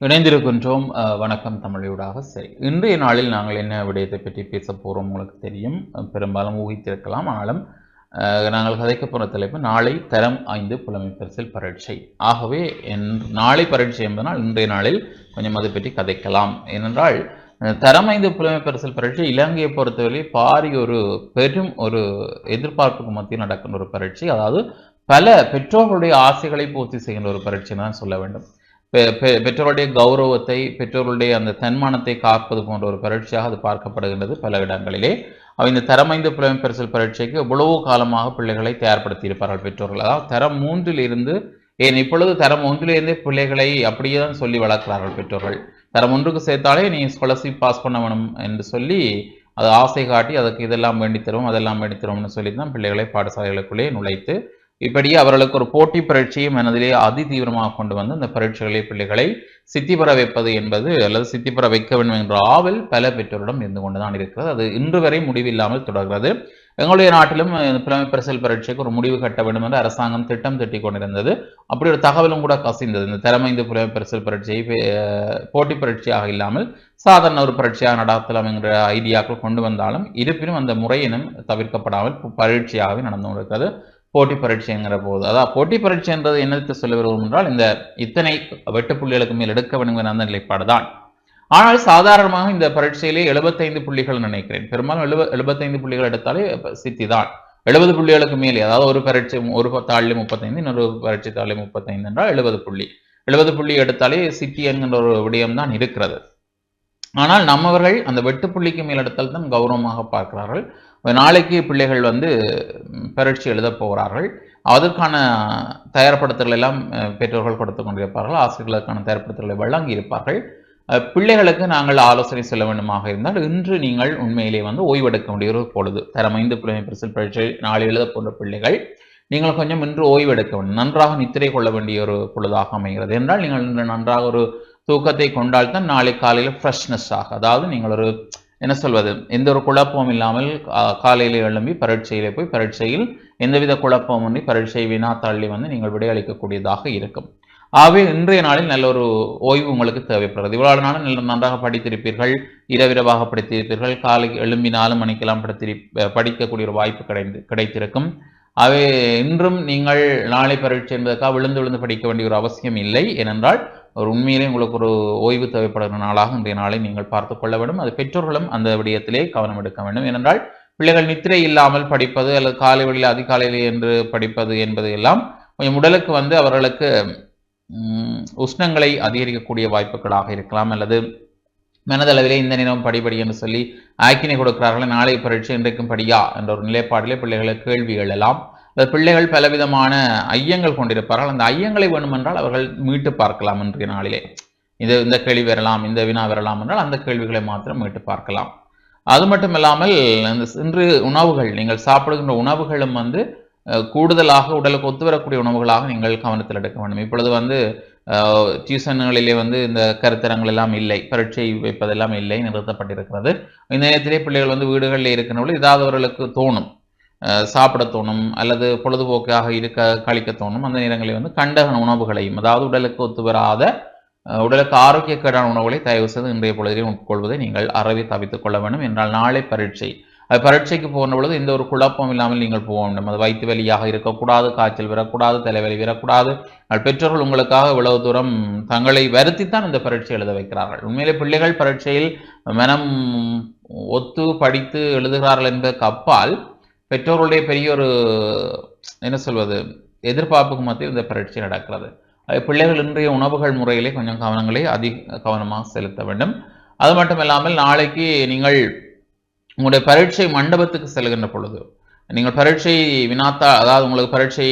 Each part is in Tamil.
இணைந்திருக்கின்றோம் அஹ், வணக்கம் தமிழூடாக சரி இன்றைய நாளில் நாங்கள் என்ன விடயத்தை பற்றி பேச போகிறோம் உங்களுக்கு தெரியும். பெரும்பாலும் ஊகித்திருக்கலாம். ஆனாலும் நாங்கள் கதைக்க போகிற தலைப்பு நாளை தரம் ஐந்து புலமை பரிசில் பரீட்சை. ஆகவே என் நாளை பரீட்சை என்பதனால் இன்றைய நாளில் கொஞ்சம் அதை பற்றி கதைக்கலாம். ஏனென்றால் தரம் ஐந்து புலமை பரிசில் பரீட்சை இலங்கையை பொறுத்தவரை பாரி ஒரு பெரும் ஒரு எதிர்பார்ப்புக்கு மத்தியில் நடக்கின்ற ஒரு பரீட்சை. அதாவது பல பெற்றோர்களுடைய ஆசைகளை பூர்த்தி செய்கின்ற ஒரு பரீட்சை தான் சொல்ல வேண்டும். பெற்றோருடைய கௌரவத்தை பெற்றோருடைய அந்த தன்மானத்தை காப்பது போன்ற ஒரு பரீட்சையாக அது பார்க்கப்படுகின்றது பல இடங்களிலே. அவ இந்த தரமைந்து புலமை பரிசல் பரீட்சைக்கு எவ்வளவோ காலமாக பிள்ளைகளை தயார்படுத்தி இருப்பார்கள் பெற்றோர்கள். அதாவது தரம் மூன்றிலிருந்து ஏன் இப்பொழுது தரம் ஒன்றிலிருந்தே பிள்ளைகளை அப்படியே தான் சொல்லி வளர்க்கிறார்கள் பெற்றோர்கள். தரம் ஒன்றுக்கு சேர்த்தாலே நீ ஸ்காலர்ஷிப் பாஸ் பண்ண வேணும் என்று சொல்லி அது ஆசை காட்டி அதுக்கு இதெல்லாம் வேண்டி தருவோம் அதெல்லாம் வேண்டி தருவோம்னு சொல்லி தான் பிள்ளைகளை பாடசாலைகளுக்குள்ளே நுழைத்து இப்படி அவர்களுக்கு ஒரு போட்டி பரீட்சையை மனதிலே அதி தீவிரமாக கொண்டு வந்து அந்த பரீட்சைகளை பிள்ளைகளை சித்தி பெற வைப்பது என்பது அல்லது சித்தி பெற வைக்க வேண்டும் என்ற ஆவல் பல பெற்றோரிடம் இருந்து கொண்டுதான் இருக்கிறது. அது இன்று வரை முடிவில்லாமல் தொடர்கிறது. எங்களுடைய நாட்டிலும் புலமை பரிசல் பரீட்சைக்கு ஒரு முடிவு கட்ட வேண்டும் என்று அரசாங்கம் திட்டம் திட்டிக் கொண்டிருந்தது. அப்படி ஒரு தகவலும் கூட கசிந்தது. இந்த திறமைந்து புலமை பரிசல் பரீட்சையை போட்டி பரீட்சையாக இல்லாமல் சாதாரண ஒரு பரீட்சையாக நடாத்தலாம் என்கிற ஐடியாக்கள் கொண்டு வந்தாலும் இருப்பினும் அந்த முறையினும் தவிர்க்கப்படாமல் பரீட்சையாகவே நடந்து கொண்டிருக்கிறது. போட்டி பரீட்சைங்கிற போது. அதாவது போட்டி பரீட்சை என்றது என்னத்தை சொல்ல வருவோம் என்றால் இந்த இத்தனை வெட்டுப்புள்ளிகளுக்கு மேல் எடுக்க வேண்டும் அந்த நிலைப்பாடு தான். ஆனால் சாதாரணமாக இந்த பரீட்சையிலே எழுபத்தைந்து புள்ளிகள் நினைக்கிறேன். பெரும்பாலும் எழுப எழுபத்தைந்து புள்ளிகள் எடுத்தாலே சித்தி தான். எழுபது புள்ளிகளுக்கு மேலே அதாவது ஒரு பரீட்சை ஒரு தாள்லி முப்பத்தைந்து இன்னொரு பரீட்சை தாள்லி முப்பத்தைந்து என்றால் எழுபது புள்ளி. எழுபது புள்ளி எடுத்தாலே சித்தி என்கின்ற ஒரு விடயம் தான் இருக்கிறது. ஆனால் நம்மவர்கள் அந்த வெட்டு புள்ளிக்கு மேல் எடுத்தால் தான் கௌரவமாக பார்க்கிறார்கள். நாளைக்கு பிள்ளைகள் வந்து பரீட்சை எழுதப் போகிறார்கள். அதற்கான தயார்படுத்தல்கள் எல்லாம் பெற்றோர்கள் கொடுத்து கொண்டிருப்பார்கள். ஆசிரியர்களுக்கான தயார்படுத்தல்களை வழங்கி இருப்பார்கள் பிள்ளைகளுக்கு நாங்கள் ஆலோசனை செல்ல வேண்டுமாக இருந்தால் இன்று நீங்கள் உண்மையிலே வந்து ஓய்வெடுக்க வேண்டிய ஒரு பொழுது ஐந்து புலமை பரிசல் பரீட்சை நாளை எழுத போன்ற பிள்ளைகள் நீங்கள் கொஞ்சம் இன்று ஓய்வெடுக்க வேண்டும். நன்றாக நித்திரை கொள்ள வேண்டிய ஒரு பொழுதாக அமைகிறது. என்றால் நீங்கள் இன்று நன்றாக ஒரு தூக்கத்தை கொண்டால்தான் நாளை காலையில் ஃப்ரெஷ்னஸ் ஆக அதாவது நீங்கள் ஒரு என்ன சொல்வது? எந்த ஒரு குழப்பமும் இல்லாமல் காலையில் காலையிலே எழும்பி பரீட்சையிலே போய் பரீட்சையில் எந்தவித குழப்பமின்றி பரீட்சை தள்ளி வந்து நீங்கள் விடையளிக்கக்கூடியதாக இருக்கும். ஆகவே இன்றைய நாளில் நல்ல ஒரு ஓய்வு உங்களுக்கு தேவைப்படுகிறது. இவ்வளவு நாளும் நல்ல நன்றாக படித்திருப்பீர்கள் இரவிரவாக படித்திருப்பீர்கள் காலை எழும்பி நாலு மணிக்கெல்லாம் படித்திரு படிக்கக்கூடிய ஒரு வாய்ப்பு கிடைந்து கிடைத்திருக்கும். அவை இன்றும் நீங்கள் நாளை பரீட்சை என்பதற்காக விழுந்து விழுந்து படிக்க வேண்டிய ஒரு அவசியம் இல்லை. ஏனென்றால் ஒரு உண்மையிலே உங்களுக்கு ஒரு ஓய்வு தேவைப்படுகிற நாளாக இன்றைய நாளை நீங்கள் பார்த்து கொள்ள வேண்டும். அது பெற்றோர்களும் அந்த விடயத்திலே கவனம் எடுக்க வேண்டும். ஏனென்றால் பிள்ளைகள் நித்திரை இல்லாமல் படிப்பது அல்லது காலை வழியில் அதிகாலையில் என்று படிப்பது என்பது எல்லாம் கொஞ்சம் உடலுக்கு வந்து அவர்களுக்கு உஷ்ணங்களை அதிகரிக்கக்கூடிய வாய்ப்புகளாக இருக்கலாம். அல்லது மனதளவிலே இந்த நேரம் படிப்படி என்று சொல்லி ஆக்கினை கொடுக்கிறார்கள் நாளை பரீட்சை இன்றைக்கும் படியா என்ற ஒரு நிலைப்பாட்டிலே பிள்ளைகளுக்கு கேள்வி எழலாம் அந்த பிள்ளைகள் பலவிதமான ஐயங்கள் கொண்டிருப்பார்கள். அந்த ஐயங்களை வேண்டுமென்றால் அவர்கள் மீட்டு பார்க்கலாம் இன்றைய நாளிலே. இது இந்த கேள்வி வரலாம் இந்த வினா வரலாம் என்றால் அந்த கேள்விகளை மாத்திரம் மீட்டு பார்க்கலாம். அது மட்டும் இல்லாமல் இந்த இன்று உணவுகள் நீங்கள் சாப்பிடுகின்ற உணவுகளும் வந்து கூடுதலாக உடலுக்கு ஒத்து வரக்கூடிய உணவுகளாக நீங்கள் கவனத்தில் எடுக்க வேண்டும். இப்பொழுது வந்து டியூசன்களிலே வந்து இந்த கருத்தரங்கள் எல்லாம் இல்லை பரீட்சை வைப்பதெல்லாம் இல்லை நிறுத்தப்பட்டிருக்கிறது. இந்த நேரத்திலே பிள்ளைகள் வந்து வீடுகளில் இருக்கிறவர்கள் ஏதாவது அவர்களுக்கு தோணும். சாப்பிட தோணும் அல்லது பொழுதுபோக்காக இருக்க கழிக்க தோணும் அந்த நேரங்களில் வந்து கண்டகன உணவுகளையும் அதாவது உடலுக்கு ஒத்து வராத உடலுக்கு ஆரோக்கியக்கேடான உணவுகளை தயவு செய்து இன்றைய பொழுதிலே உட்கொள்வதை நீங்கள் அறவே தவித்துக் கொள்ள வேண்டும். என்றால் நாளை பரீட்சை. அது பரீட்சைக்கு போன பொழுது எந்த ஒரு குழப்பம் இல்லாமல் நீங்கள் போக வேண்டும். அது வயிற்று வலியாக இருக்கக்கூடாது காய்ச்சல் வரக்கூடாது தலைவலி வரக்கூடாது. பெற்றோர்கள் உங்களுக்காக இவ்வளவு தூரம் தங்களை வருத்தித்தான் இந்த பரீட்சை எழுத வைக்கிறார்கள். உண்மையிலே பிள்ளைகள் பரீட்சையில் மனம் ஒத்து படித்து எழுதுகிறார்கள் என்பதற்கு அப்பால் பெற்றோர்களுடைய பெரிய ஒரு என்ன சொல்வது எதிர்பார்ப்புக்கு மத்தியில் இந்த பரீட்சை நடக்கிறது. அது பிள்ளைகள் இன்றைய உணவுகள் முறையிலே கொஞ்சம் கவனங்களை அதிக கவனமாக செலுத்த வேண்டும். அது மட்டும் இல்லாமல் நாளைக்கு நீங்கள் உங்களுடைய பரீட்சை மண்டபத்துக்கு செல்கின்ற பொழுது நீங்கள் பரீட்சை வினாத்தா அதாவது உங்களுக்கு பரீட்சை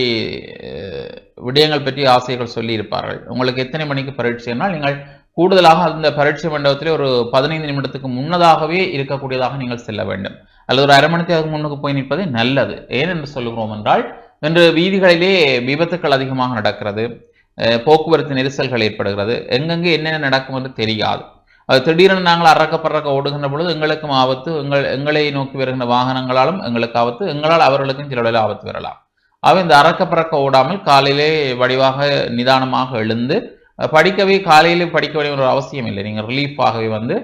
விடயங்கள் பற்றி ஆசைகள் சொல்லி இருப்பார்கள் உங்களுக்கு எத்தனை மணிக்கு பரீட்சைனால் நீங்கள் கூடுதலாக அந்த பரீட்சை மண்டபத்திலே ஒரு பதினைந்து நிமிடத்துக்கு முன்னதாகவே இருக்கக்கூடியதாக நீங்கள் செல்ல வேண்டும். அல்லது ஒரு அரை மணி முன்னுக்கு போய் நிற்பது நல்லது. ஏனென்று என்று சொல்லுகிறோம் என்றால் இன்று வீதிகளிலே விபத்துக்கள் அதிகமாக நடக்கிறது. போக்குவரத்து நெரிசல்கள் ஏற்படுகிறது. எங்கெங்கே என்னென்ன நடக்கும் என்று தெரியாது. அது திடீரென நாங்கள் அறக்க பறக்க ஓடுகின்ற பொழுது எங்களுக்கும் ஆபத்து எங்கள் எங்களை நோக்கி வருகின்ற வாகனங்களாலும் எங்களுக்கு ஆபத்து எங்களால் அவர்களுக்கும் சில ஆபத்து வரலாம். ஆக இந்த அறக்க பறக்க ஓடாமல் காலையிலே வடிவாக நிதானமாக எழுந்து படிக்கவே காலையிலே படிக்க வேண்டிய ஒரு அவசியம் இல்லை. நீங்கள் ரிலீஃபாகவே வந்து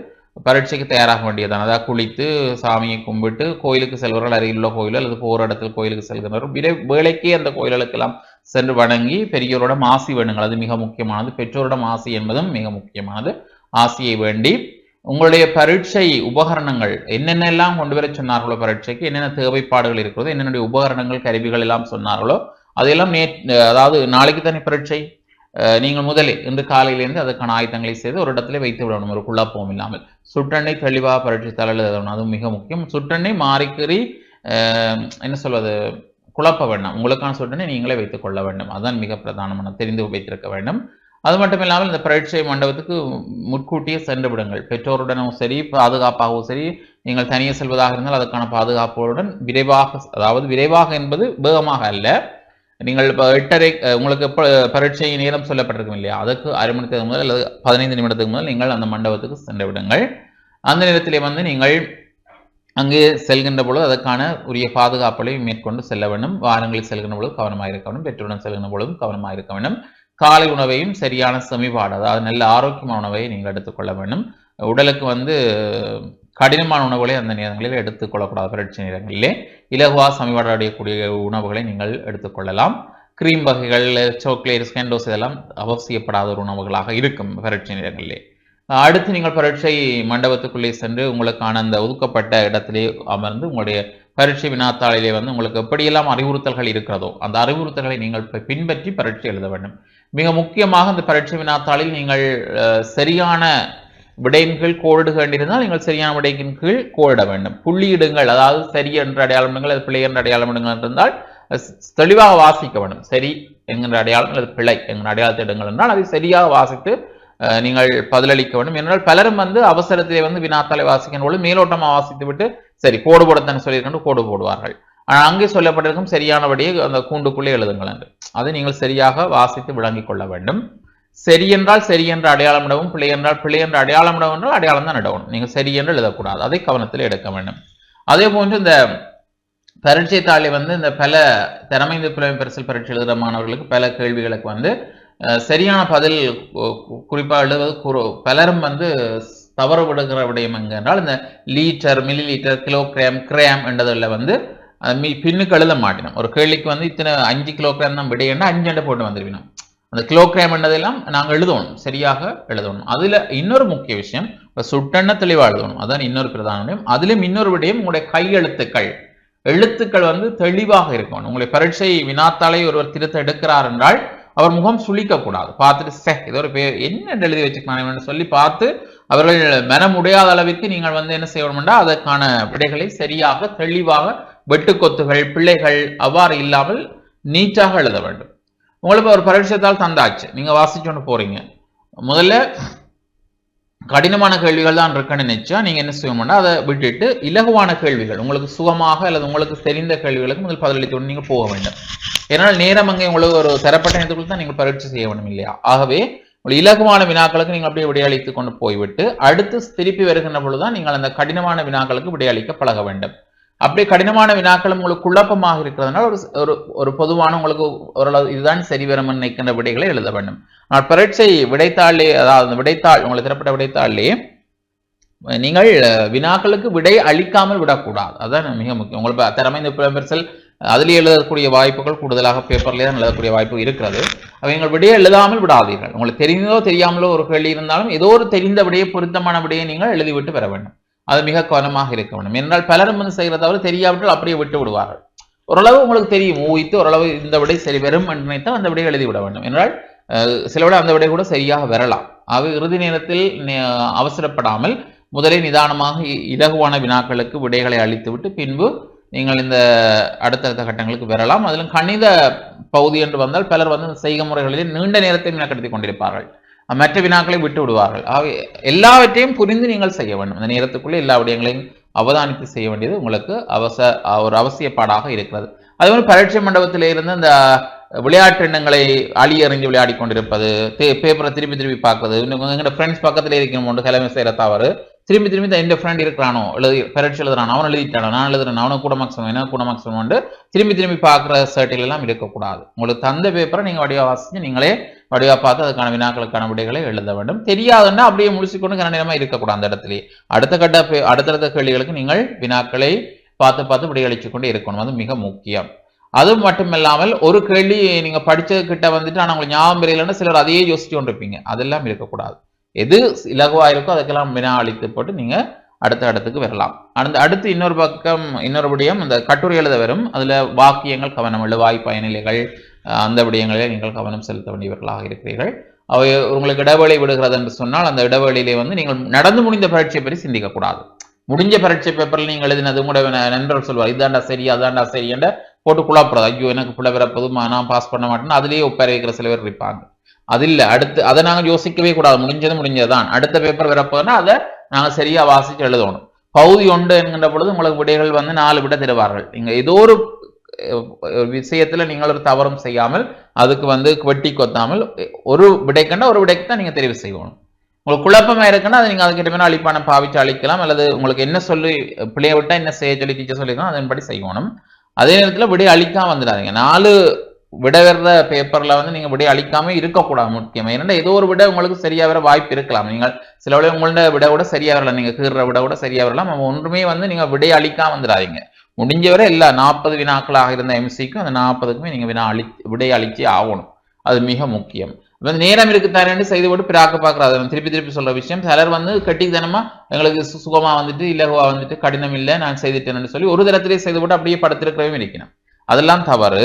பரீட்சைக்கு தயாராக வேண்டியதான் அதாவது குளித்து சாமியை கும்பிட்டு கோயிலுக்கு செல்வர்கள் அருகில் உள்ள கோயில் அல்லது போகிற இடத்துல கோயிலுக்கு செல்கிறவர் விரை வேலைக்கே அந்த கோயில்களுக்கெல்லாம் சென்று வணங்கி பெரியோரிடம் ஆசி வேண்டுங்கள். அது மிக முக்கியமானது. பெற்றோரிடம் ஆசி என்பதும் மிக முக்கியமானது. ஆசியை வேண்டி உங்களுடைய பரீட்சை உபகரணங்கள் என்னென்னலாம் கொண்டு வர சொன்னார்களோ பரீட்சைக்கு என்னென்ன தேவைப்பாடுகள் இருக்கிறதோ என்னென்ன உபகரணங்கள் கருவிகள் எல்லாம் சொன்னார்களோ அதையெல்லாம் நே அதாவது நாளைக்கு தானே பரீட்சை? நீங்கள் முதலே இன்று காலையிலேருந்து அதற்கான ஆயத்தங்களை செய்து ஒரு இடத்துல வைத்து விடணும். ஒரு குழப்பம் இல்லாமல். சுட்டெண்ணெய் தெளிவாக பரீட்சை தள்ளுதான் எழுதணும் அதுவும் மிக முக்கியம். சுட்டெண்ணெய் மாறிக்கறி என்ன சொல்வது குழப்ப வேண்டாம். உங்களுக்கான சுட்டெண்ணெய் நீங்களே வைத்துக் கொள்ள வேண்டும். அதுதான் மிக பிரதானமான தெரிந்து வைத்திருக்க வேண்டும். அது மட்டும் இல்லாமல் இந்த பரீட்சை மண்டபத்துக்கு முன்கூட்டியே சென்று விடுங்கள். பெற்றோருடனும் சரி பாதுகாப்பாகவும் சரி நீங்கள் தனியே செல்வதாக இருந்தால் அதுக்கான பாதுகாப்புடன் விரைவாக அதாவது விரைவாக என்பது வேகமாக அல்ல. நீங்கள் இப்போ எட்டரை உங்களுக்கு எப்போ பரீட்சை நேரம் சொல்லப்பட்டிருக்கும் இல்லையா? அதுக்கு அரை மணி முதல் அல்லது பதினைந்து நிமிடத்துக்கு முதல் நீங்கள் அந்த மண்டபத்துக்கு சென்று விடுங்கள். அந்த நேரத்திலே வந்து நீங்கள் அங்கே செல்கின்ற பொழுது அதற்கான உரிய பாதுகாப்புகளை மேற்கொண்டு செல்ல வேண்டும். வாரங்களில் செல்கின்ற பொழுது கவனமாக இருக்க வேண்டும். பெற்றோருடன் செல்கின்ற பொழுதும் கவனமாக இருக்க வேண்டும். காலை உணவையும் சரியான செமிபாடு அதாவது நல்ல ஆரோக்கியமான உணவை நீங்கள் எடுத்துக்கொள்ள வேண்டும். உடலுக்கு வந்து கடினமான உணவுகளை அந்த நேரங்களில் எடுத்துக்கொள்ளக்கூடாது பரீட்சை நேரங்களிலே இலகுவா சமீபடையக்கூடிய உணவுகளை நீங்கள் எடுத்துக்கொள்ளலாம். கிரீம் வகைகள் சாக்லேட் ஸ்கேண்டோஸ் இதெல்லாம் அவசியப்படாத ஒரு உணவுகளாக இருக்கும் பரீட்சை நேரங்களிலே. அடுத்து நீங்கள் பரீட்சை மண்டபத்துக்குள்ளே சென்று உங்களுக்கான அந்த ஒதுக்கப்பட்ட இடத்திலே அமர்ந்து உங்களுடைய பரீட்சை வினாத்தாளிலே வந்து உங்களுக்கு எப்படியெல்லாம் அறிவுறுத்தல்கள் இருக்கிறதோ அந்த அறிவுறுத்தல்களை நீங்கள் பின்பற்றி பரீட்சை எழுத வேண்டும். மிக முக்கியமாக அந்த பரீட்சை வினாத்தாளில் நீங்கள் சரியான விடையின் கீழ் கோடிட வேண்டியிருந்தால் நீங்கள் சரியான விடையின் கீழ் கோடிட வேண்டும். புள்ளியிடுங்கள் அதாவது சரி என்று அடையாளமிடுங்கள் அது பிழை என்ற அடையாளமிடுங்கள் என்று இருந்தால் தெளிவாக வாசிக்க வேண்டும். சரி என்கின்ற அடையாளம் அல்லது பிழை என்கிற அடையாளத்தை இடுங்கள் என்றால் அதை சரியாக வாசித்து அஹ், நீங்கள் பதிலளிக்க வேண்டும். என்றால் பலரும் வந்து அவசரத்திலே வந்து வினாத்தாளை வாசிக்கின்ற பொழுது மேலோட்டமாக வாசித்து விட்டு சரி கோடு போடத்தானே சொல்லியிருக்கின்ற கோடு போடுவார்கள். ஆனால் அங்கே சொல்லப்பட்டிருக்கும் சரியானபடியே அந்த கூண்டுக்குள்ளே எழுதுங்கள் என்று. அதை நீங்கள் சரியாக வாசித்து விளங்கிக் கொள்ள வேண்டும். சரி என்றால் சரி என்று அடையாளமிடவும் பிழை என்றால் பிழை என்று அடையாளமிடவும் என்றால் அடையாளம் தான் இடவும். நீங்கள் சரி என்று எழுதக்கூடாது. அதை கவனத்தில் எடுக்க வேண்டும். அதே போன்று இந்த பரீட்சை தாளி வந்து இந்த பல திறமைந்த புலமை பரிசல் பரீட்சை எழுதுகிற மாணவர்களுக்கு பல கேள்விகளுக்கு வந்து சரியான பதில் குறிப்பாக எழுதுவது குறு- பலரும் வந்து தவறு விடுகிற விடயம் எங்க என்றால் இந்த litre millilitre kilogram என்றதில் வந்து மீ பின்னுக்கு எழுத மாட்டினோம். ஒரு கேள்விக்கு வந்து இத்தனை அஞ்சு கிலோகிராம் தான் விடையன்னா அஞ்சு அண்டை போட்டு வந்துருவினோம். அந்த கிலோகிராம் என்னதெல்லாம் நாங்கள் எழுதணும் சரியாக எழுதணும். அதில் இன்னொரு முக்கிய விஷயம் சுட்டெண்ண தெளிவாக எழுதணும். அதான் இன்னொரு பிரதான விடயம். அதிலும் இன்னொரு விடயம் உங்களுடைய கையெழுத்துக்கள். எழுத்துக்கள் வந்து தெளிவாக இருக்கணும். உங்களுடைய பரீட்சை வினாத்தாளை ஒருவர் திருத்த எடுக்கிறார் என்றால் அவர் முகம் சுளிக்கக்கூடாது. பார்த்துட்டு சே ஏதோ ஒரு பேர் என்ன எழுதி வச்சுக்கலாம் சொல்லி பார்த்து அவர்கள் மனம் முடியாத அளவிற்கு நீங்கள் வந்து என்ன செய்யணும்னா அதற்கான விடைகளை சரியாக தெளிவாக வெட்டுக்கொத்துகள் பிள்ளைகள் அவ்வாறு இல்லாமல் நீட்டாக எழுத வேண்டும். உங்களுக்கு ஒரு பரீட்சத்தால் தந்தாச்சு. நீங்க வாசிச்சோன்னு போறீங்க. முதல்ல கடினமான கேள்விகள் தான் இருக்குன்னு நினைச்சா நீங்க என்ன செய்யணும்னா அதை விட்டுட்டு இலகுவான கேள்விகள் உங்களுக்கு சுகமாக அல்லது உங்களுக்கு தெரிந்த கேள்விகளுக்கு முதல் பதிலளித்து நீங்க போக வேண்டும். ஏன்னால் நேரம் அங்கே உங்களுக்கு ஒரு தரப்பட்ட நேரத்துக்குள் தான் நீங்கள் பரீட்சை செய்ய வேண்டும் இல்லையா? ஆகவே ஒரு இலகுவான வினாக்களுக்கு நீங்கள் அப்படியே விடையளித்து கொண்டு போய்விட்டு அடுத்து திருப்பி வருகின்ற பொழுதுதான் நீங்கள் அந்த கடினமான வினாக்களுக்கு விடையளிக்க பழக வேண்டும். அப்படி கடினமான வினாக்கள் உங்களுக்கு குழப்பமாக இருக்கிறதுனால ஒரு ஒரு ஒரு பொதுவான உங்களுக்கு ஓரளவு இதுதான் சரி வரும் நினைக்கின்ற விடைகளை எழுத வேண்டும். ஆனால் பரீட்சை விடைத்தாளே அதாவது விடைத்தாள் உங்களுக்கு திறப்பட்ட விடைத்தாளே நீங்கள் வினாக்களுக்கு விடை அளிக்காமல் விடக்கூடாது. அதான் மிக முக்கியம். உங்களுக்கு திறமை இந்த பெருசல் அதிலே எழுதக்கூடிய வாய்ப்புகள் கூடுதலாக பேப்பர்லேயே தான் எழுதக்கூடிய வாய்ப்பு இருக்கிறது. எங்கள் விடையை எழுதாமல் விடாதீர்கள். உங்களுக்கு தெரிந்தோ தெரியாமலோ ஒரு கேள்வி இருந்தாலும் ஏதோ ஒரு தெரிந்த விடையை பொருத்தமான விடையை நீங்கள் எழுதிவிட்டு பெற வேண்டும். அது மிக கவனமாக இருக்க வேண்டும். என்றால் பலரும் வந்து செய்கிற தவிர தெரியாவிட்டால் அப்படியே விட்டு விடுவார்கள். ஓரளவு உங்களுக்கு தெரியும் ஊகித்து ஓரளவு இந்த விடை சரி வரும் என்று நினைத்தால் அந்த விடையை எழுதி விட வேண்டும். என்றால் சில விட அந்த விடை கூட சரியாக வரலாம். ஆக இறுதி நேரத்தில் அவசரப்படாமல் முதலில் நிதானமாக இ- இலகுவான வினாக்களுக்கு விடைகளை அளித்துவிட்டு பின்பு நீங்கள் இந்த அடுத்தடுத்த கட்டங்களுக்கு வரலாம். அதிலும் கணித பகுதி என்று வந்தால் பலர் வந்து செய்க முறைகளிலே நீண்ட நேரத்தை மினக்கெடுத்துக் கொண்டிருப்பார்கள். மற்ற வினாக்களை விட்டு விடுவார்கள். எல்லாவற்றையும் புரிந்து நீங்கள் செய்ய வேண்டும். அந்த நேரத்துக்குள்ளே எல்லா விடயங்களையும் அவதானித்து செய்ய வேண்டியது உங்களுக்கு அவச ஒரு அவசியப்பாடாக இருக்கிறது. அதே மாதிரி பரீட்சை மண்டபத்தில் இருந்து இந்த விளையாட்டு எண்ணங்களை அழி எறிஞ்சு விளையாடி கொண்டிருப்பது பேப்பரை திருப்பி திருப்பி பார்க்குறது இன்னும் எங்களோட ஃப்ரெண்ட்ஸ் பக்கத்தில் இருக்கணும் ஒன்று கிளம்பி செய்கிற தவறு திரும்பி திரும்பி எந்த ஃப்ரெண்ட் இருக்கிறானோ எழுதி பரீட்சை எழுதுறானோ அவன் எழுதிட்டானோ நான் எழுதுறேன் அவனை கூட மார்க்ஸ் என்ன கூட மார்க்ஸ் வந்து திரும்பி திரும்பி பார்க்குற சர்ட்டில் எல்லாம் இருக்கக்கூடாது உங்களுக்கு தந்த பேப்பரை நீங்கள் வடிவா வாசிச்சு நீங்களே வடிவா பார்த்து அதுக்கான வினாக்களுக்கான விடைகளை எழுத வேண்டும். தெரியாதுன்னா அப்படியே முடிச்சுக்கொண்டு கன நேரமாக இருக்கக்கூடாது அந்த இடத்துலயே அடுத்த கட்ட பே- அடுத்தடுத்த கேள்விகளுக்கு நீங்கள் வினாக்களை பார்த்து பார்த்து விடையளிச்சு கொண்டு இருக்கணும். அது மிக முக்கியம். அது மட்டும் இல்லாமல் ஒரு கேள்வி நீங்கள் படித்தது கிட்ட வந்துட்டு ஆனால் உங்களுக்கு ஞாபகம் இல்லைன்னா சிலர் அதையே யோசிச்சு கொண்டு இருப்பீங்க அதெல்லாம் இருக்கக்கூடாது. எது இலகுவாக இருக்கோ அதுக்கெல்லாம் வினா அளித்து போட்டு நீங்கள் அடுத்த இடத்துக்கு வரலாம். அந்த அடுத்து இன்னொரு பக்கம் இன்னொரு விடயம் இந்த கட்டுரை எழுத வரும். அதில் வாக்கியங்கள் கவனம் எழுவாய் பயனிலைகள் அந்த விடயங்களில் நீங்கள் கவனம் செலுத்த வேண்டியவர்களாக இருக்கிறீர்கள். அவை உங்களுக்கு இடைவெளி விடுகிறது என்று சொன்னால் அந்த இடைவெளியிலே வந்து நீங்கள் நடந்து முடிந்த பரீட்சை பற்றி சிந்திக்க கூடாது முடிஞ்ச பரீட்சை பேப்பரில் நீங்கள் எழுதினது கூட நண்பர் நண்பர்கள் சொல்வார் இதாண்டா சரி அதாண்டா சரி என்ற போட்டு குழப்பறது ஐயோ எனக்கு பிள்ளை வரப்போது நான் பாஸ் பண்ண மாட்டேன்னு அதுலேயே ஒப்பறை வைக்கிற சில பேர் இருப்பாங்க. அது இல்லை அடுத்து அதை நாங்கள் யோசிக்கவே கூடாது. முடிஞ்சது முடிஞ்சதுதான். அடுத்த பேப்பர் வரப்போனா அதை நாங்கள் சரியா வாசிச்சு எழுதணும். பகுதி ஒன்று என்கின்ற பொழுது உங்களுக்கு விடைகள் வந்து நாலு விட தருவார்கள். நீங்க ஏதோ ஒரு விஷயத்தில் விஷயத்துல நீங்கள் ஒரு தவறும் செய்யாமல் அதுக்கு வந்து வெட்டி கொத்தாமல் ஒரு விடைக்கண்டா ஒரு விடைக்கு தான் நீங்க தெரிவு செய்யணும். உங்களுக்கு குழப்பமா இருக்குன்னா அதை நீங்க அதுக்கிட்ட மேலே அழிப்பான பாவிச்சு அழிக்கலாம். அல்லது உங்களுக்கு என்ன சொல்லி பிள்ளைய விட்டா என்ன செய்ய சொல்லி டீச்சர் சொல்லிக்கலாம் அதன்படி செய்யணும். அதே நேரத்தில் விடை அழிக்காம வந்துடாதீங்க. நாலு விட பேப்பரில் பேப்பர்ல வந்து நீங்க விடை அழிக்காம இருக்கக்கூடாது முக்கியமா. ஏன்னா ஏதோ ஒரு விட உங்களுக்கு சரியா வர வாய்ப்பு இருக்கலாம். நீங்கள் சில விட உங்களோட விட கூட சரியா வரல. நீங்க கீறுற விட கூட சரியா வரலாம் நம்ம ஒன்றுமே வந்து நீங்க விடை அழிக்காம வந்துடாதீங்க. முடிஞ்சவரை எல்லா நாற்பது வினாக்களாக இருந்த எம்சிக்கும் அந்த நாற்பதுக்குமே நீங்க வினா அழி விடை அழிச்சே ஆகணும். அது மிக முக்கியம். வந்து நேரம் இருக்குத்தானேன்னு செய்து போட்டு பிராக்க பார்க்குறாரு திருப்பி திருப்பி சொல்ற விஷயம். சிலர் வந்து கட்டித்தனமா எங்களுக்கு சுகமாக சுகமா வந்துட்டு இலகுவா வந்துட்டு கடினம் இல்லை நான் செய்துட்டேன்னு சொல்லி ஒரு தரத்திலே செய்து போட்டு அப்படியே படுத்திருக்கிறவையும் இருக்கணும் அதெல்லாம் தவறு.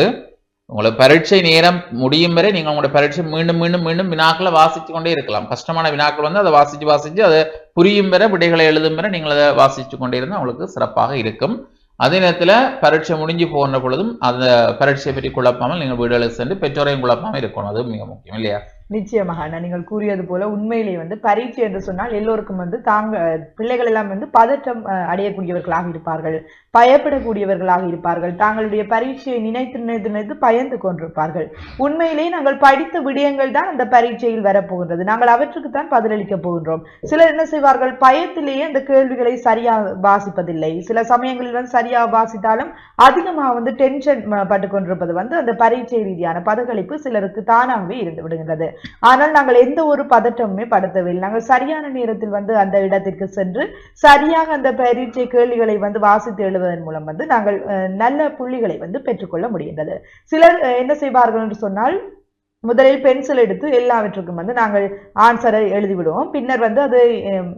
உங்களுக்கு பரீட்சை நேரம் முடியும் வரை நீங்க உங்களோட பரீட்சை மீண்டும் மீண்டும் மீண்டும் வினாக்களை வாசிச்சு கொண்டே இருக்கலாம். கஷ்டமான வினாக்கள் வந்து அதை வாசிச்சு வாசிச்சு அதை புரியும் வரை விடைகளை எழுதும் வரை நீங்கள் அதை வாசிச்சு கொண்டே இருந்தால் உங்களுக்கு சிறப்பாக இருக்கும். அதே நேரத்துல பரீட்சை முடிஞ்சு போன்ற பொழுதும் அந்த பரீட்சையை பற்றி குழப்பாமல் நீங்கள் வீடுகளுக்கு சென்று பெற்றோரையும் குழப்பாமல் இருக்கணும். அது மிக முக்கியம் இல்லையா? நிச்சயமாக நான் நீங்கள் கூறியது போல உண்மையிலே வந்து பரீட்சை என்று சொன்னால் எல்லோருக்கும் வந்து தாங்க பிள்ளைகள் எல்லாம் வந்து பதற்றம் அஹ், அடையக்கூடியவர்களாக இருப்பார்கள் பயப்படக்கூடியவர்களாக இருப்பார்கள் தாங்களுடைய பரீட்சையை நினைத்து நினைத்து நினைத்து பயந்து கொண்டிருப்பார்கள். உண்மையிலே நாங்கள் படித்த விடயங்கள் தான் அந்த பரீட்சையில் வரப்போகின்றது. நாங்கள் அவற்றுக்கு தான் பதிலளிக்க போகின்றோம். சிலர் என்ன செய்வார்கள்? பயத்திலேயே அந்த கேள்விகளை சரியாக வாசிப்பதில்லை. சில சமயங்களில் வந்து சரியாக வாசித்தாலும் அதிகமாக வந்து டென்ஷன் பட்டு கொண்டிருப்பது வந்து அந்த பரீட்சை ரீதியான பதகளிப்பு சிலருக்கு தானாகவே இருந்து விடுகின்றது. ஆனால் நாங்கள் எந்த ஒரு பதட்டமுமே படுத்தவில்லை. நாங்கள் சரியான நேரத்தில் வந்து அந்த இடத்திற்கு சென்று சரியாக அந்த பரீட்சை கேள்விகளை வந்து வாசித்து எழுவதன் மூலம் வந்து நாங்கள் அஹ், நல்ல புள்ளிகளை வந்து பெற்றுக்கொள்ள முடிகின்றது. சிலர் என்ன செய்வார்கள் என்று சொன்னால் முதலில் பென்சில் எடுத்து எல்லாவற்றுக்கும் வந்து நாங்கள் ஆன்சரை எழுதி விடுவோம் பின்னர் வந்து அது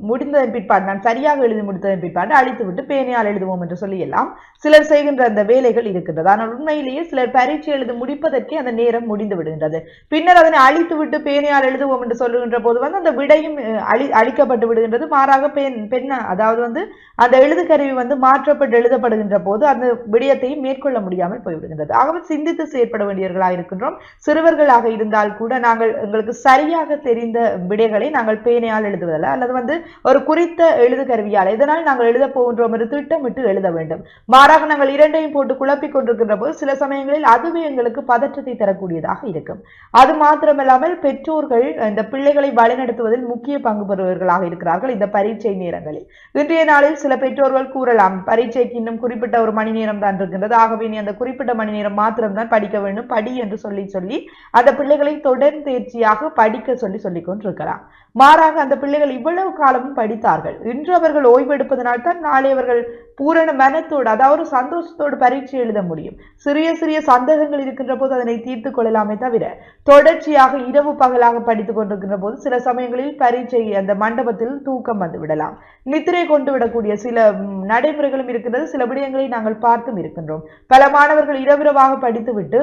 முடிந்ததன் பிற்பாடு நான் சரியாக எழுதி முடித்ததன் பிற்பாடு அழித்து விட்டு பேனையால் எழுதுவோம் என்று சொல்லி எல்லாம் சிலர் செய்கின்ற அந்த வேலைகள் இருக்கின்றது. ஆனால் உண்மையிலேயே சிலர் பரீட்சை எழுதி முடிப்பதற்கே அந்த நேரம் முடிந்து விடுகின்றது. பின்னர் அதனை அழித்து விட்டு பேனையால் எழுதுவோம் என்று சொல்லுகின்ற போது வந்து அந்த விடையும் அழி அழிக்கப்பட்டு விடுகின்றது. மாறாக பெண் பெண் அதாவது வந்து அந்த எழுது கருவி வந்து மாற்றப்பட்டு எழுதப்படுகின்ற போது அந்த விடயத்தையும் மேற்கொள்ள முடியாமல் போய்விடுகின்றது. ஆகவே சிந்தித்து செயற்பட வேண்டியவர்களாக இருக்கின்றோம் சிறுவர்களாக இருந்தால் கூட நாங்கள் எங்களுக்கு சரியாக தெரிந்த விடைகளை நாங்கள் பேனையால் எழுதுவதில்லை. அல்லது வந்து ஒரு குறித்த எழுது கருவியால் இதனால் நாங்கள் எழுத போகின்றோம் என்று திட்டமிட்டு எழுத வேண்டும். மாறாக நாங்கள் இரண்டையும் போட்டு குழப்பிக் கொண்டிருக்கின்ற போது சில சமயங்களில் அதுவே எங்களுக்கு பதற்றத்தை தரக்கூடியதாக இருக்கும். அது மாத்திரமில்லாமல் பெற்றோர்கள் இந்த பிள்ளைகளை வழிநடத்துவதில் முக்கிய பங்கு பெறுபவர்களாக இருக்கிறார்கள் இந்த பரீட்சை நேரங்களில். இன்றைய நாளில் சில பெற்றோர்கள் கூறலாம் பரீட்சைக்கு இன்னும் குறிப்பிட்ட ஒரு மணி நேரம் தான் இருக்கின்றது. ஆகவே நீ அந்த குறிப்பிட்ட மணி நேரம் மாத்திரம்தான் படிக்க வேண்டும். படி என்று சொல்லி சொல்லி அந்த பிள்ளைகளை தொடர் தேர்ச்சியாக படிக்க சொல்லி சொல்லிக் கொண்டிருக்கலாம் மாறாக அந்த பிள்ளைகள் இவ்வளவு காலமும் படித்தார்கள். இன்று அவர்கள் ஓய்வெடுப்பதனால் தான் நாளை அவர்கள் பூரண மனத்தோடு அதாவது சந்தோஷத்தோடு பரீட்சை எழுத முடியும். சிறிய சிறிய சந்தேகங்கள் இருக்கின்ற போது அதனை தீர்த்து கொள்ளலாமே தவிர தொடர்ச்சியாக இரவு பகலாக படித்துக் கொண்டிருக்கின்ற போது சில சமயங்களில் பரீட்சை அந்த மண்டபத்தில் தூக்கம் வந்து விடலாம். நித்திரை கொண்டு விடக்கூடிய சில நடைமுறைகளும் இருக்கின்றது. சில விடயங்களை நாங்கள் பார்த்தும் இருக்கின்றோம். பல மாணவர்கள் இரவிரவாக படித்துவிட்டு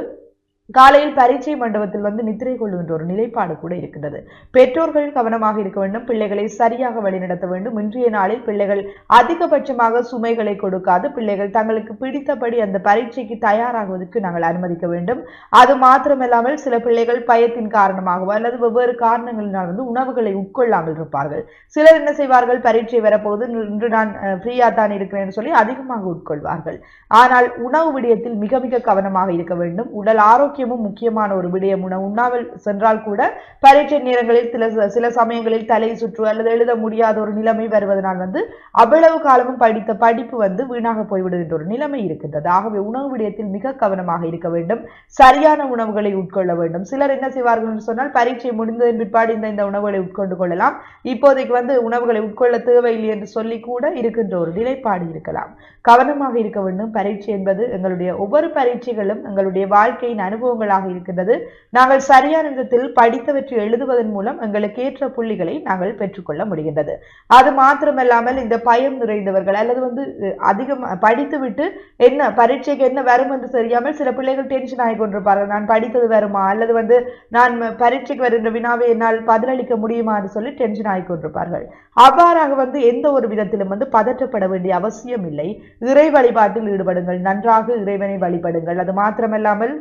காலையில் பரீட்சை மண்டபத்தில் வந்து நித்திரை கொள்ளுகின்ற ஒரு நிலைப்பாடு கூட இருக்கின்றது. பெற்றோர்கள் கவனமாக இருக்க வேண்டும் பிள்ளைகளை சரியாக வழிநடத்த வேண்டும். இன்றைய நாளில் பிள்ளைகள் அதிகபட்சமாக சுமைகளை கொடுக்காது. பிள்ளைகள் தங்களுக்கு பிடித்தபடி அந்த பரீட்சைக்கு தயாராகுவதற்கு நாங்கள் அனுமதிக்க வேண்டும். அது மாத்திரமில்லாமல் சில பிள்ளைகள் பயத்தின் காரணமாகவோ அல்லது வெவ்வேறு காரணங்களினால் வந்து உணவுகளை உட்கொள்ளாமல் இருப்பார்கள். சிலர் என்ன செய்வார்கள்? பரீட்சை வரப்போகுது இன்று நான் ஃப்ரீயா தான் இருக்கிறேன்னு சொல்லி அதிகமாக உட்கொள்வார்கள். ஆனால் உணவு விடயத்தில் மிக மிக கவனமாக இருக்க வேண்டும். உடல் ஆரோக்கிய ஆரோக்கியமும் முக்கியமான ஒரு விடயம். உணவு உண்ணாவில் சென்றால் கூட பரீட்சை நேரங்களில் சில சில சமயங்களில் தலை சுற்று அல்லது எழுத முடியாத ஒரு நிலைமை வருவதனால் வந்து அவ்வளவு காலமும் படித்த படிப்பு வந்து வீணாக போய்விடுகின்ற ஒரு நிலைமை இருக்கின்றது. ஆகவே உணவு விடயத்தில் மிக கவனமாக இருக்க வேண்டும். சரியான உணவுகளை உட்கொள்ள வேண்டும். சிலர் என்ன செய்வார்கள் என்று சொன்னால் பரீட்சை முடிந்ததன் பிற்பாடு இந்த இந்த உணவுகளை உட்கொண்டு கொள்ளலாம். இப்போதைக்கு வந்து உணவுகளை உட்கொள்ள தேவையில்லை என்று சொல்லி கூட இருக்கின்ற ஒரு நிலைப்பாடு இருக்கலாம். கவனமாக இருக்க வேண்டும். பரீட்சை என்பது எங்களுடைய ஒவ்வொரு பரீட்சைகளும் எங்களுடைய வாழ்க்கையின் அனுபவம் அனுபவங்களாக இருக்கின்றது. நாங்கள் சரியான விதத்தில் படித்தவற்றை எழுதுவதன் மூலம் எங்களுக்கு ஏற்ற புள்ளிகளை நாங்கள் பெற்றுக்கொள்ள முடிகின்றது. அது மாத்திரமல்லாமல் இந்த பயம் நிறைந்தவர்கள் அல்லது வந்து அதிகம் படித்துவிட்டு என்ன பரீட்சைக்கு என்ன வரும் என்று தெரியாமல் சில பிள்ளைகள் டென்ஷன் ஆகி கொண்டிருப்பார்கள். நான் படித்தது வருமா? அல்லது வந்து நான் பரீட்சைக்கு வருகின்ற வினாவை என்னால் பதிலளிக்க முடியுமா என்று சொல்லி டென்ஷன் ஆகி கொண்டிருப்பார்கள். அவ்வாறாக வந்து எந்த ஒரு விதத்திலும் வந்து பதற்றப்பட வேண்டிய அவசியம் இல்லை. இறை வழிபாட்டில் ஈடுபடுங்கள். நன்றாக இறைவனை வழிபடுங்கள். அது மாத்திரமல்லாமல்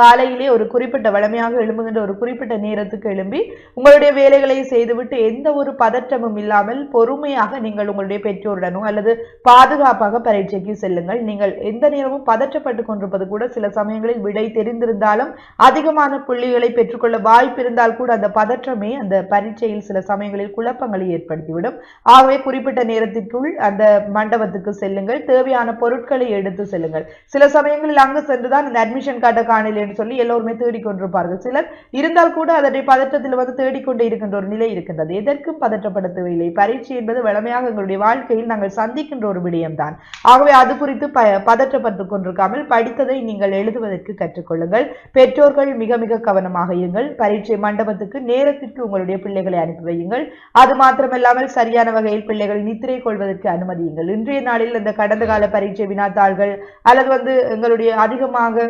காலையிலே ஒரு குறிப்பிட்ட வழமையாக எழும்புகின்ற ஒரு குறிப்பிட்ட நேரத்துக்கு எழும்பி உங்களுடைய வேலைகளை செய்துவிட்டு எந்த ஒரு பதற்றமும் இல்லாமல் பொறுமையாக நீங்கள் உங்களுடைய பெற்றோருடனோ அல்லது பாதுகாப்பாக பரீட்சைக்கு செல்லுங்கள். நீங்கள் எந்த நேரமும் பதற்றப்பட்டு கொண்டிருப்பது கூட சில சமயங்களில் விடை தெரிந்திருந்தாலும் அதிகமான புள்ளிகளை பெற்றுக்கொள்ள வாய்ப்பு இருந்தால் கூட அந்த பதற்றமே அந்த பரீட்சையில் சில சமயங்களில் குழப்பங்களை ஏற்படுத்திவிடும். ஆகவே குறிப்பிட்ட நேரத்திற்குள் அந்த மண்டபத்துக்கு செல்லுங்கள். தேவையான பொருட்களை எடுத்து செல்லுங்கள். சில சமயங்களில் அங்கு சென்றுதான் இந்த அட்மிஷன் கார்டை காணல என்று சொல்லி எல்லோருமே தேடிக்கொண்டிருப்பார்கள். சிலர் இருந்தால் கூட அதனை பதற்றத்தில் வந்து தேடிக்கொண்டே இருக்கின்ற ஒரு நிலை இருக்கின்றது. எதற்கும் பதற்றப்படுத்தவில்லை பரீட்சை என்பது வளமையாக எங்களுடைய வாழ்க்கையில் நாங்கள் சந்திக்கின்ற ஒரு விடயம்தான். ஆகவே அது குறித்து ப பதற்றப்பட்டு கொண்டிருக்காமல் படித்ததை நீங்கள் எழுதுவதற்கு கற்றுக்கொள்ளுங்கள். பெற்றோர்கள் மிக மிக கவனமாக இருங்கள். பரீட்சை மண்டபத்துக்கு நேரத்திற்கு உங்களுடைய பிள்ளைகளை அனுப்பி வையுங்கள். அது மாத்திரமல்லாமல் சரியான வகையில் பிள்ளைகள் நித்திரை கொள்வதற்கு அனுமதியுங்கள். இன்றைய நாளில் இந்த கடந்த கால பரீட்சை வினாத்தாள்கள் அல்லது வந்து எங்களுடைய அதிகமாக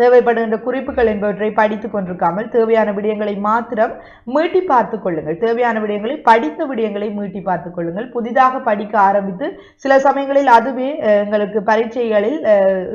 தேவைப்படுகின்ற குறிப்புகள் என்பவற்றை படித்துக் கொண்டிருக்காமல் தேவையான விடயங்களை மாத்திரம் மீட்டி பார்த்துக் கொள்ளுங்கள். தேவையான விடயங்களை படித்த விடயங்களை மீட்டி பார்த்துக் கொள்ளுங்கள். புதிதாக படிக்க ஆரம்பித்து சில சமயங்களில் அதுவே எங்களுக்கு பரீட்சைகளில்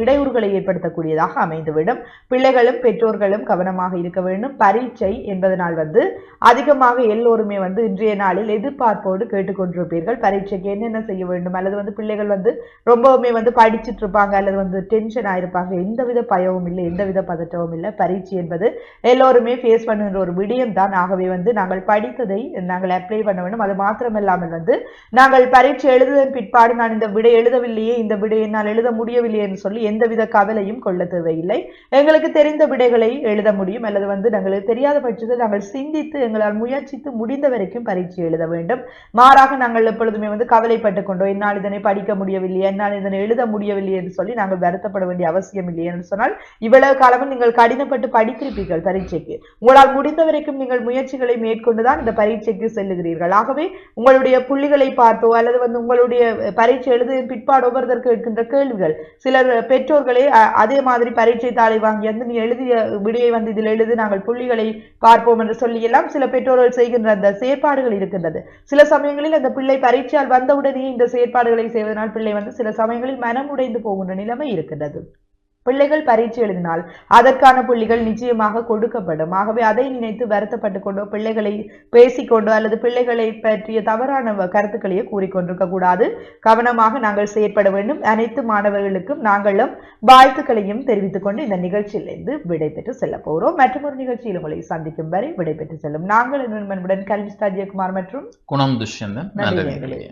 இடையூறுகளை ஏற்படுத்தக்கூடியதாக அமைந்துவிடும். பிள்ளைகளும் பெற்றோர்களும் கவனமாக இருக்க வேண்டும். பரீட்சை என்பதனால் வந்து அதிகமாக எல்லோருமே வந்து இன்றைய நாளில் எதிர்பார்ப்போடு கேட்டுக்கொண்டிருப்பீர்கள் பரீட்சைக்கு என்னென்ன செய்ய வேண்டும்? அல்லது வந்து பிள்ளைகள் வந்து ரொம்பவுமே வந்து படிச்சிட்டு இருப்பாங்க. அல்லது வந்து டென்ஷன் ஆயிருப்பாங்க. எந்தவித பயமும் இல்லை. எந்தவித பதட்டமும் இல்லை. பரீட்சை என்பது எல்லோருமே ஃபேஸ் பண்ணுகிற ஒரு விடயம் தான். ஆகவே வந்து நாங்கள் படித்ததை நாங்கள் அப்ளை பண்ண வேண்டும். அது மாத்திரமில்லாமல் வந்து நாங்கள் பரீட்சை எழுதுவதன் பிற்பாடு நான் இந்த விடை எழுதவில்லையே இந்த விடை என்னால் எழுத முடியவில்லையே என்று சொல்லி எந்தவித கவலையும் கொள்ள தேவையில்லை. எங்களுக்கு தெரிந்த விடைகளை எழுத முடியும். அல்லது வந்து நாங்களுக்கு தெரியாத பட்சத்தில் நாங்கள் சிந்தித்து எங்களால் முயற்சித்து முடிந்த வரைக்கும் பரீட்சை எழுத வேண்டும். மாறாக நாங்கள் எப்பொழுதுமே வந்து கவலைப்பட்டு கொண்டோம். என்னால் இதனை படிக்க முடியவில்லை என்னால் இதனை எழுத முடியவில்லை என்று சொல்லி நாங்கள் வருத்தப்பட வேண்டிய அவசியம் இல்லை என்று சொன்னால் இவ்வளவு இவ்வளவு காலமும் நீங்கள் கடினப்பட்டு படித்திருப்பீர்கள் பரீட்சைக்கு. உங்களால் முடிந்த வரைக்கும் நீங்கள் முயற்சிகளை மேற்கொண்டுதான் இந்த பரீட்சைக்கு செல்லுகிறீர்கள். ஆகவே உங்களுடைய புள்ளிகளை பார்த்தோ அல்லது வந்து உங்களுடைய பரீட்சை எழுதிய பிற்பாடு ஒவ்வொருதற்கு இருக்கின்ற கேள்விகள் சிலர் பெற்றோர்களே அதே மாதிரி பரீட்சை தாளை வாங்கி வந்து நீ எழுதிய விடையை வந்து இதில் எழுதி நாங்கள் புள்ளிகளை பார்ப்போம் என்று சொல்லி எல்லாம் சில பெற்றோர்கள் செய்கின்ற அந்த செயற்பாடுகள் இருக்கின்றது. சில சமயங்களில் அந்த பிள்ளை பரீட்சையால் வந்தவுடனே இந்த செயற்பாடுகளை செய்வதனால் பிள்ளை வந்து சில சமயங்களில் மனம் உடைந்து போகின்ற நிலைமை இருக்கின்றது. பிள்ளைகள் பரீட்சை எழுதினால் அதற்கான புள்ளிகள் நிச்சயமாக கொடுக்கப்படும். ஆகவே அதை நினைத்து வருத்தப்பட்டு கொண்டோ பிள்ளைகளை பேசிக்கொண்டோ அல்லது பிள்ளைகளை பற்றிய தவறான கருத்துக்களையோ கூறிக்கொண்டிருக்க கூடாது. கவனமாக நாங்கள் செயற்பட வேண்டும். அனைத்து மாணவர்களுக்கும் நாங்களும் வாழ்த்துக்களையும் தெரிவித்துக் கொண்டு இந்த நிகழ்ச்சியிலிருந்து விடைபெற்று செல்ல போகிறோம் மற்றொரு நிகழ்ச்சியில் உங்களை சந்திக்கும் வரை விடைபெற்று செல்லும் நாங்கள் நண்பனுடன் கல்வி ஸ்டாஜியகுமார் மற்றும் குணம் துஷ்யந்தன். நன்றி.